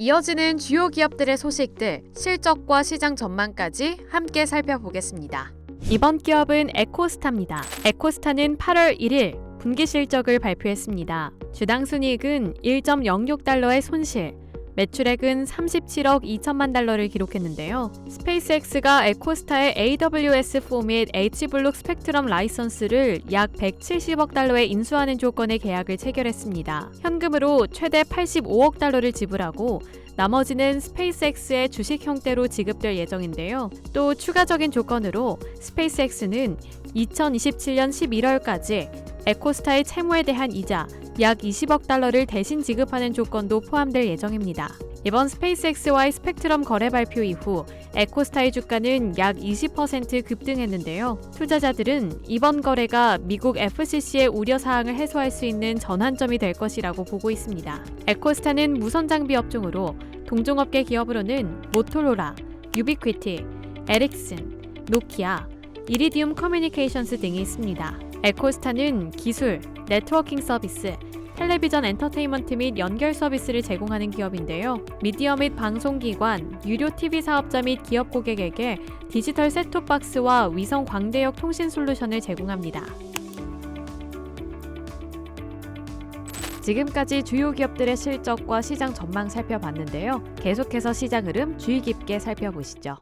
이어지는 주요 기업들의 소식들, 실적과 시장 전망까지 함께 살펴보겠습니다. 이번 기업은 에코스타입니다. 에코스타는 8월 1일 분기 실적을 발표했습니다. 주당 순이익은 1.06달러의 손실, 매출액은 37억 2천만 달러를 기록했는데요. 스페이스X가 에코스타의 AWS4 및 H블록 스펙트럼 라이선스를 약 170억 달러에 인수하는 조건의 계약을 체결했습니다. 현금으로 최대 85억 달러를 지불하고 나머지는 스페이스X의 주식 형태로 지급될 예정인데요. 또 추가적인 조건으로 스페이스X는 2027년 11월까지 에코스타의 채무에 대한 이자 약 20억 달러를 대신 지급하는 조건도 포함될 예정입니다. 이번 스페이스X와의 스펙트럼 거래 발표 이후 에코스타의 주가는 약 20% 급등했는데요. 투자자들은 이번 거래가 미국 FCC의 우려 사항을 해소할 수 있는 전환점이 될 것이라고 보고 있습니다. 에코스타는 무선 장비 업종으로 동종업계 기업으로는 모토로라, 유비퀴티, 에릭슨, 노키아, 이리디움 커뮤니케이션스 등이 있습니다. 에코스타는 기술, 네트워킹 서비스, 텔레비전 엔터테인먼트 및 연결 서비스를 제공하는 기업인데요. 미디어 및 방송기관, 유료 TV 사업자 및 기업 고객에게 디지털 셋톱박스와 위성 광대역 통신 솔루션을 제공합니다. 지금까지 주요 기업들의 실적과 시장 전망 살펴봤는데요. 계속해서 시장 흐름 주의 깊게 살펴보시죠.